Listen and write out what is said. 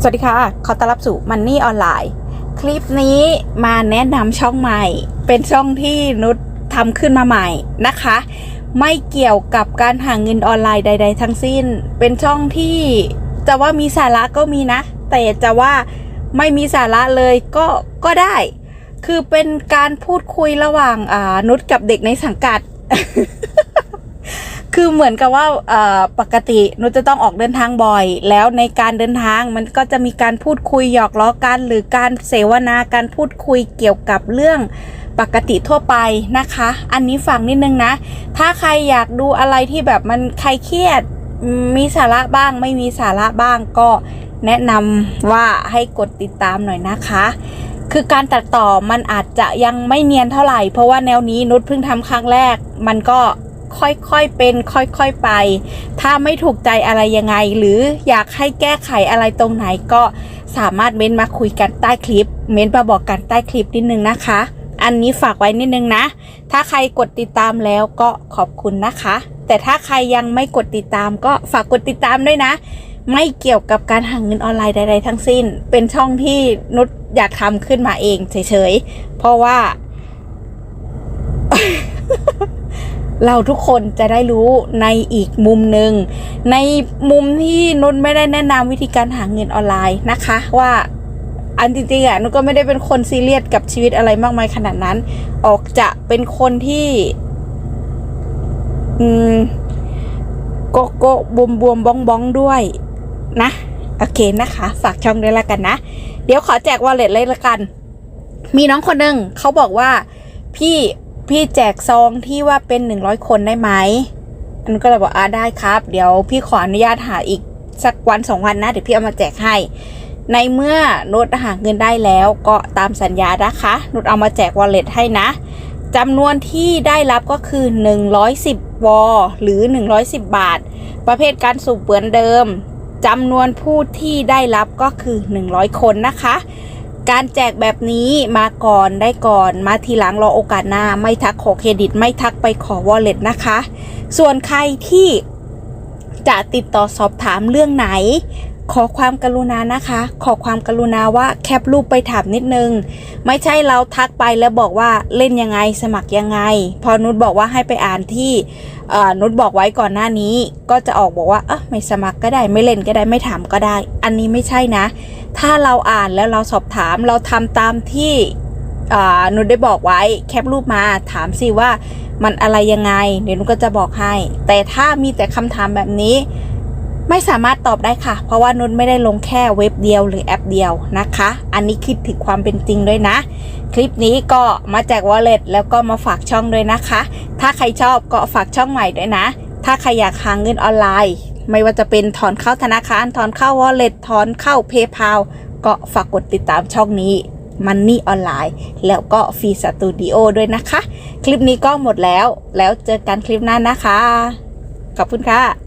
สวัสดีค่ะ ขอต้อนรับสู่ Money ออนไลน์คลิปนี้มาแนะนำช่องใหม่ เป็นช่องที่นุชทำขึ้นมาใหม่นะคะ ไม่เกี่ยวกับการหาเงินออนไลน์ใด ๆ ทั้งสิ้น เป็นช่องที่จะว่ามีสาระก็มีนะ แต่จะว่าไม่มีสาระเลยก็ก็ได้ คือเป็นการพูดคุยระหว่างนุชกับเด็กในสังกัด คือเหมือนกับว่าปกตินุชจะต้องออกเดินทางบ่อย แล้วในการเดินทางมันก็จะมีการพูดคุยหยอกล้อกันหรือการเสวนาการพูดคุยเกี่ยวกับเรื่องปกติทั่วไปนะคะ อันนี้ฟังนิดนึงนะ ถ้าใครอยากดูอะไรที่แบบมันใครเครียดมมีสาระบ้าง ไม่มีสาระบ้างก็แนะนำว่าให้กดติดตามหน่อยนะคะ คือการตัดต่อมันอาจจะยังไม่เนียนเท่าไหร่ เพราะว่าแนวนี้นุชเพิ่งทำครั้งแรก มันก็ ค่อยๆเป็น ค่อยๆไป ถ้าไม่ถูกใจอะไรยังไง หรืออยากให้แก้ไขอะไรตรงไหนก็สามารถเม้นมาคุยกันใต้คลิป เม้นมาบอกกันใต้คลิปนิดนึงนะคะ อันนี้ฝากไว้นิดนึงนะ ถ้าใครกดติดตามแล้วก็ขอบคุณนะคะ แต่ถ้าใครยังไม่กดติดตามก็ฝากกดติดตามด้วยนะ ไม่เกี่ยวกับการหาเงินออนไลน์ใดๆทั้งสิ้น เป็นช่องที่นุชอยากทำขึ้นมาเองเฉยๆ เพราะว่า เราทุกคนจะได้รู้ในอีกมุมหนึ่งในมุมที่นุชไม่ได้แนะนำวิธีการหาเงินออนไลน์นะคะ ว่าอันจริงๆอะนุชก็ไม่ได้เป็นคนซีเรียสกับชีวิตอะไรมากมายขนาดนั้น ออกจะเป็นคนที่อืมโกโก้บวมบวมบ้องบ้องด้วยนะโอเคนะคะ ฝากช่องด้วยละกันนะ เดี๋ยวขอแจกวอลเล็ตเลยละกัน มีน้องคนหนึ่งเขาบอกว่าพี่ พี่แจกซองที่ว่าเป็นหนึ่งร้อยคนได้ไหมอันก็เลยบอกอ่าได้ครับ เดี๋ยวพี่ขออนุญาตหาอีกสักวันสองวันนะเดี๋ยวพี่เอามาแจกให้ ในเมื่อนุชหาเงินได้แล้วก็ตามสัญญานะคะนุชเอามาแจกวอลเล็ตให้นะจำนวนที่ได้รับก็คือ 110 วอลหรือ 110 บาท ประเภทการสูบเหมือนเดิมจำนวนผู้ที่ได้รับก็คือ 100 คนนะคะ การแจกแบบนี้มาก่อนได้ก่อนมาทีหลังรอโอกาสหน้า ไม่ทักขอเครดิต ไม่ทักไปขอวอลเล็ตนะคะ ส่วนใครที่จะติดต่อสอบถามเรื่องไหน ขอความกรุณานะคะ ขอความกรุณาว่าแคปรูปไปถามนิดนึง ไม่ใช่เราทักไปแล้วบอกว่าเล่นยังไงสมัครยังไง พอนุชบอกว่าให้ไปอ่านที่นุชบอกไว้ก่อนหน้านี้ ก็จะออกบอกว่าเออไม่สมัครก็ได้ไม่เล่นก็ได้ไม่ถามก็ได้ อันนี้ไม่ใช่นะ ถ้าเราอ่านแล้วเราสอบถามเราทำตามที่อ่านุชได้บอกไว้แคปรูปมาถามสิว่ามันอะไรยังไง เดี๋ยวนุชก็จะบอกให้ แต่ถ้ามีแต่คำถามแบบนี้ ไม่สามารถตอบได้ค่ะ เพราะว่านุชไม่ได้ลงแค่เว็บเดียวหรือแอปเดียวนะคะ อันนี้คิดถึงความเป็นจริงด้วยนะ คลิปนี้ก็มาแจกวอลเล็ตแล้วก็มาฝากช่องด้วยนะคะ ถ้าใครชอบก็ฝากช่องใหม่ด้วยนะ ถ้าใครอยากหาเงินออนไลน์ ไม่ว่าจะเป็นถอนเข้าธนาคาร ถอนเข้าวอลเล็ตถอนเข้าเพย์พาก็ฝากกดติดตามช่องนี้ m ั n นี่ออนไลน์ แล้วก็ฟรีสตูดิโอด้วยนะคะ คลิปนี้ก็หมดแล้ว แล้วเจอกันคลิปหน้านะคะ ขอบคุณค่ะ